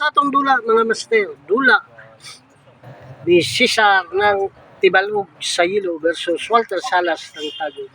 sa atong dula mga master, dula ni Cesar ng Tibalog sa Yilo versus Walter Salas ng Tagum.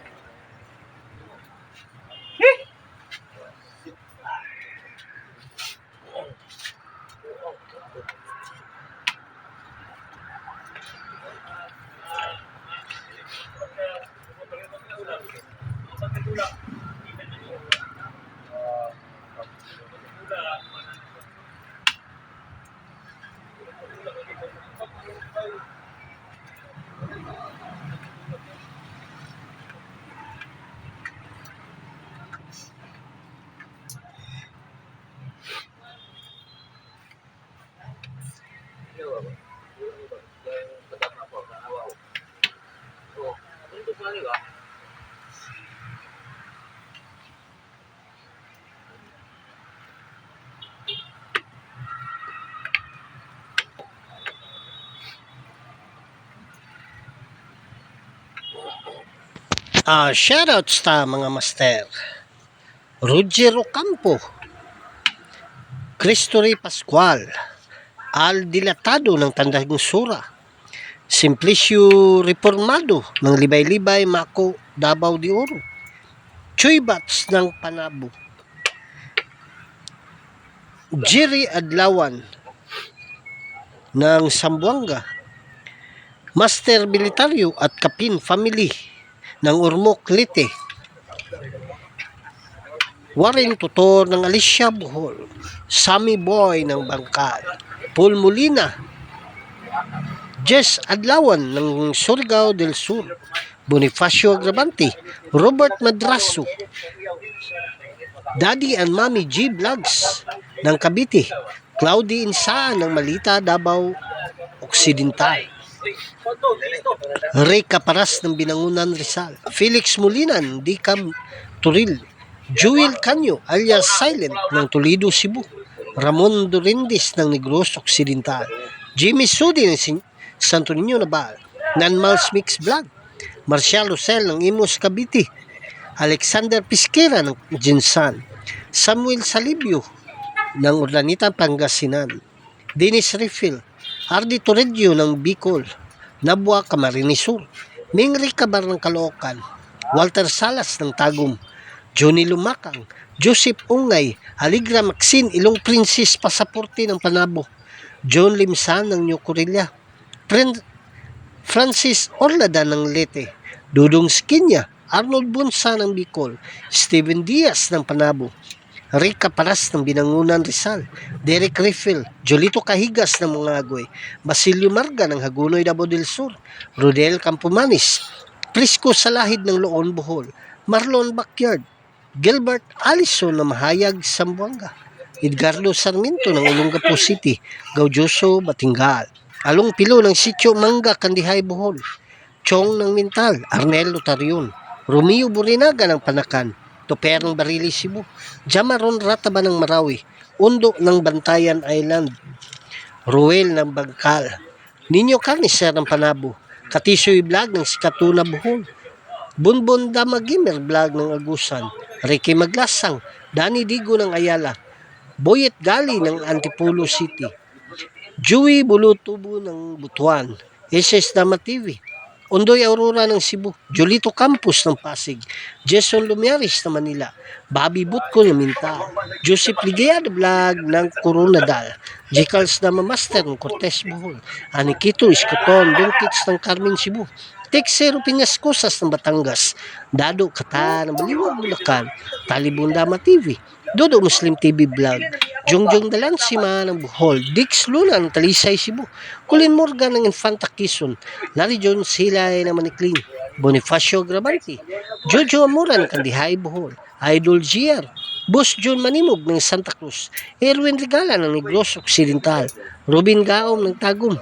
Ah, shoutouts ta mga master. Roger Ocampo, Cristory Pascual, Al Dilatado ng Tandang Sura, Simplicio Reformado ng Libay-Libay, Mako, Davao de Oro, Choy Bats ng Panabo, Jerry Adlawan ng Sambuanga, Master Militaryo at Kapin Family ng Urmok Lite, Warren Tutor ng Alicia Bohol, Sammy Boy ng Bangkal, Paul Molina, Jess Adlawan ng Surigao del Sur, Bonifacio Agravante, Robert Madraso, Daddy and Mommy G Vlogs ng Cavite, Cloudy Insaan ng Malita, Davao Occidental, Ray Caparas ng Binangunan Rizal, Felix Mulinan, Dicam Turil, Jewel Canyo alias Silent ng Toledo, Cebu, Ramon Dorendis ng Negros Occidental, Jimmy Sudi ng Santo Niño Nabal, Nanmals Mix Vlog, Marcial Rosel ng Imos Cavite, Alexander Pisquera ng Jinsan, Samuel Salibio ng Urlanita, Pangasinan, Dennis Refill, Ardi Torredio ng Bicol, Nabwa Camarines Sur, Mingri Cabar ng Caloocan, Walter Salas ng Tagum, Johnny Lumakang, Joseph Ungay, Aligra Maxine, Ilong Princess Pasaporte ng Panabo, John Limsan ng New Corilla, Francis Orlada ng Leyte, Dudong Skinya, Arnold Bunsa ng Bicol, Steven Diaz ng Panabo, Rica Paras ng Binangunan Rizal, Derek Riffel, Jolito Kahigas ng Mangagoy, Basilio Marga ng Hagunoy Davao del Sur, Rodel Campomanis, Prisco Salahid ng Loon Bohol, Marlon Backyard, Gilbert Allison ng Mahayag, Sambuanga, Edgardo Sarmiento ng Olongapo City, Gaudioso, Batingal, Along Pilo ng Sitio Mangga, Kandihay, Bohol, Chong ng Mintal, Arnel Lotarion, Romeo Burinaga ng Panakan, Toper ng Barili, Cebu, Jamaron Rataba ng Marawi, Undo ng Bantayan Island, Ruel ng Bangkal, Ninyo Carnicer ng Panabo, Katisoy Vlog ng Sikatuna, Bohol, Bunbon Damagimer Vlog ng Agusan, Ricky Maglasang, Danny Digo ng Ayala, Boyet Gali ng Antipolo City, Joey Bulutubo ng Butuan, SS Dama TV, Ondoy Aurora ng Cebu, Jolito Campos ng Pasig, Jason Lumiaris ng Manila, Bobby Butko ng Minta, Joseph Ligaya Vlog ng Coronadal, Jicals na Master ng Cortez Bohol, Anikito Iskoton, Dungkits ng Carmen Cebu, Texero Pingascosas ng Batangas, Dado Kata ng Baliwag Bulacan, Talibundama TV, Dodo Muslim TV Vlog, Jongjong Dalansima ng Bohol, Dix Luna ng Talisay Cebu, Colin Morgan ng Infanta Quezon, Larry John Silay ng Manikling, Bonifacio Grabanti, Jojo Amura ng Kandihay Bohol, Idol GR, Boss John Manimog ng Santa Cruz, Erwin Regala ng Negros Occidental, Robin Gaom ng Tagum,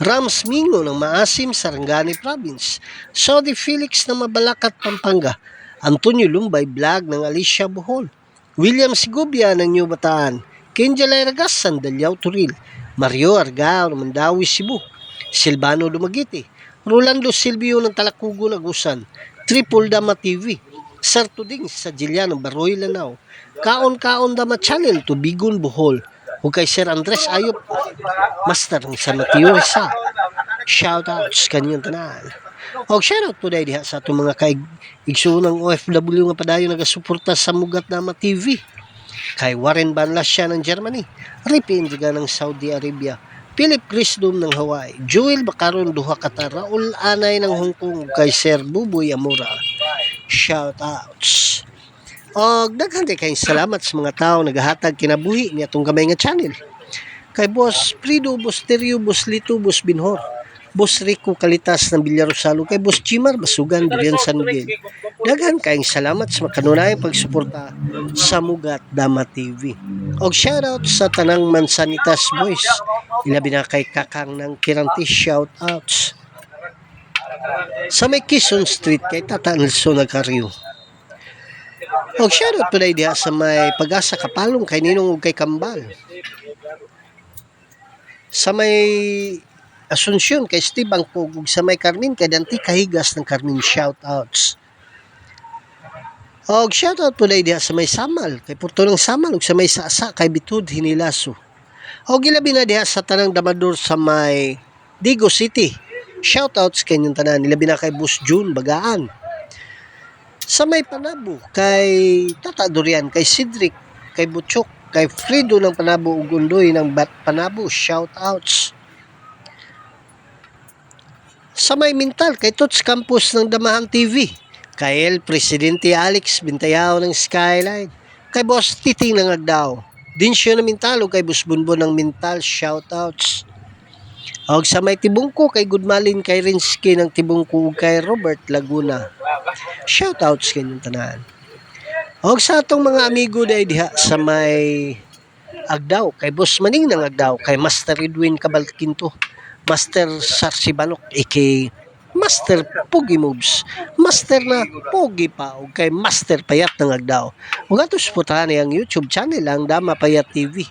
Rams Mingo ng Maasim, Sarangani Province, Sodi Felix ng Mabalacat, Pampanga, Antonio Lumbay Vlog ng Alicia Bohol, William Sigubia ng New Bataan, Kenjalay Ragas, Sandalyaw Turil, Mario Argao Mandawi, Cebu, Silvano Lumagiti, Rolando Silvio ng Talakugo, Nagusan, Triple Dama TV, Sartuding sa Jilya ng Baroy, Lanao, Kaon Kaon Dama Channel, Tubigon, Bohol, ug kay Sir Andres Ayop master ng San Mateo Rizal shoutouts kanyang tanan og shoutout po dahil diha sa atong mga kaig igsuunang OFW nga padayon nagasuporta sa Mugat Nama TV kay Warren Banlasya ng Germany. Ripi Indiga ng Saudi Arabia. Philip Grisdom ng Hawaii. Joel Bacaron Duha Qatar Raul Anay ng Hong Kong. Kay Sir Buboy Amura shoutouts. Og daghan kay salamat sa mga tao nagahatag kinabuhi ni atong gamay nga channel. Kay Boss Frido Boss Terio Boss Lito Boss Binhor Boss Rico Kalitas ng Bilyarosalo kay Boss Chimar Basugan Durian San Miguel. Daghan kayong salamat sa makanunayang pagsuporta sa Mugat Dama TV og shoutout sa tanang Mansanitas Boys. Ilabi na kay Kakang ng Kiranti shoutouts sa may Quezon Street kay Tata Nelson Nagkaryo og shoutout po diha sa may pag-asa kapalong kay Ninong ug kay Kambal. Sa may Asunsyon kay Steve Angpog ug sa may Carmen kay Danti Kahigas ng Carmen shoutouts. Og shoutout po diha sa may Samal kay Porto ng Samal ug sa may Sasa kay Bitud Hinilaso. Og ilabi na diha sa tanang damador sa may Digo City. Shoutouts kanyang tanan ilabi na kay Bus June Bagaan. Sa may Panabo kay Tata Durian kay Cedric kay Butchok kay Frido ng Panabo ug Undoy ng Bat Panabo shoutouts sa may mental kay Tots Campus ng Damahang TV, kay El Presidente Alex Bintayao ng Skyline, kay Boss Titing ng Agdao, Dinsyo ng mental o kay Boss Bunbon ng mental shoutouts. Og sa may Tibungko kay Goodmalin kay Rinsky ng Tibungko kay Robert Laguna. Shoutouts kanyang tanan. Og sa atong mga amigo dai diha sa may Agdao kay Boss Maning ng Agdao kay Master Edwin Cabalquinto. Master Sarsi Balok aka Master Pogi Moves. Master na Pogi pa o kay Master Payat ng Agdao ug ato suportahan ang YouTube channel ang Dama Payat TV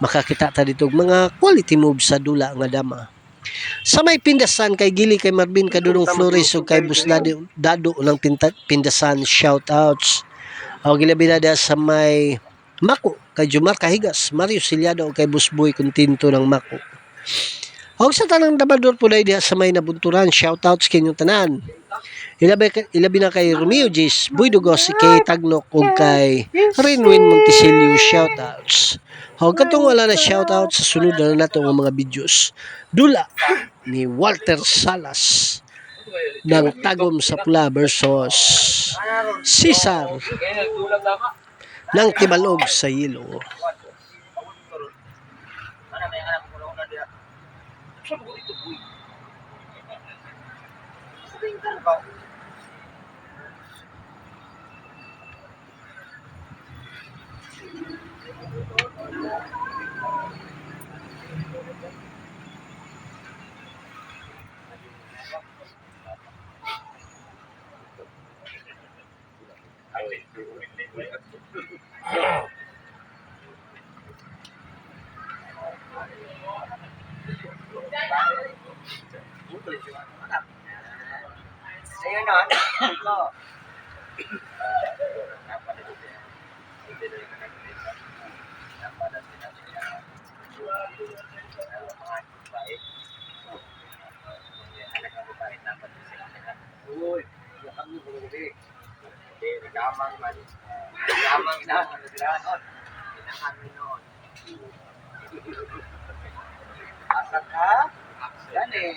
makakita ta dito mga quality moves sa dula nga dama. Sa may pindasan kay Gili kay Marvin Kadurong Flores ug kay Busnado Dado ng pindasan shoutouts. O gilabi na sa may Mako kay Jumar Kahigas Mario Silyado ug kay Busboy Kuntinto ng Mako Og sa tanang dabador po diha sa may nabunturan, shoutouts kinyong tanan. Ilabi, ilabi na kay Romeo Gis, Boy Dugos, kay Tagnok, ug kay Rinwin Monticelio, shoutouts. Og katong wala na shoutouts sa sunod na nato nga mga videos. Dula ni Walter Salas ng Tagom sa Pula versus Cesar ng Tibalog sa Yilo. Ayun na. Ito. Uy, yakang mo kung hindi. Nagamang man. Nagamang na, ano sila noon. Inahan mo noon. Asa ka? Yan eh.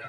Yeah.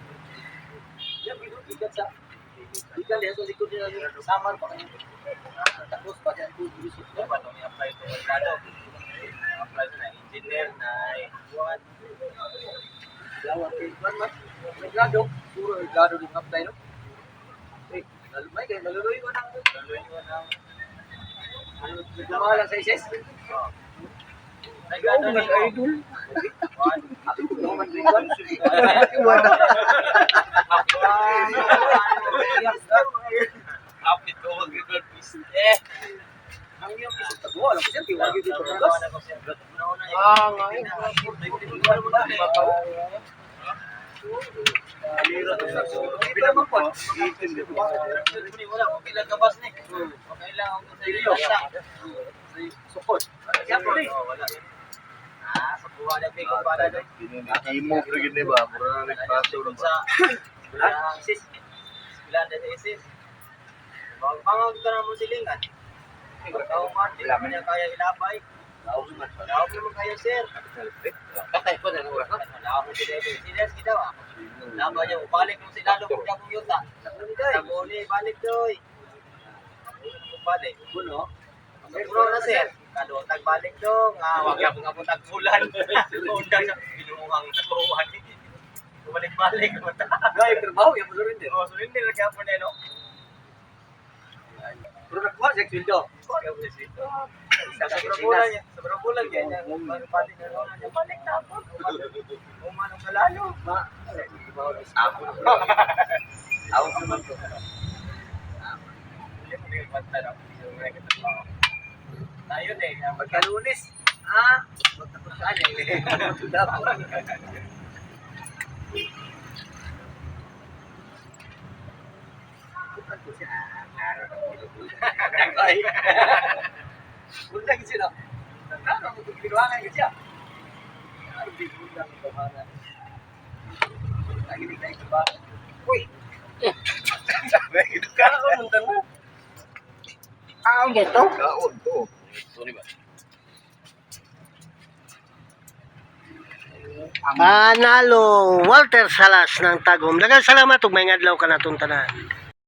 grado. Puro grado din apply no? Eh, may kayo naluloy ko na. Naluloy ko na. Ano, nagmamahalan sa isis? Grado din idol. Ako ko man rin Juan. Kapit ko mag. Eh. Ang yung piece ta go, alam ko siya tiwag dito ko. Ah, nga. Alira to sa Pila man po. Wala ko pila gabas ni. Okay lang ako sa iyo. Support. Ni. Ah, sa buwan na ko para doon. Imo gini ba? Mura na nagpaso na ba? Isis. Bilan na isis. Pangag ka na mo silingan. Ikaw man, di naman niya kaya ilabay. Laog naman. Kayo, sir. Katay po na nung oras. Laog mo si David. Sinas kita ba? Labay niya, balik mo si Lalo kung kung yuta. Nabuli, balik doy. Balik. Kuno? Kuno na, sir. Kado, tagbalik dong. Ah, wag ako nga po tagbulan. Undang sa binuhang katuhan. Balik-balik. Trabaho, yung mo rin din. Oo, surin din. Lagyan po na, no? Pero nagkuha sa sweldo. Sa sobrang bulan niya. Sobrang bulan niya. Balik na niya. Balik na ako. Umanong sa lalo. Ma. Ako. Ako naman ko. Tayo na eh. Pagkalunis. Ah. Magtapos ka na eh. Nagay. Undang sila. Nagkano mo kung ginawa nga siya. Ano di undang ko mana. Lagi di kayo ba? Uy. Sabi ito ka ako undang mo. Ah, gito. Kaon to. Panalo Walter Salas ng Tagum. Daghang salamat ug may ngadlaw ka natong tanan.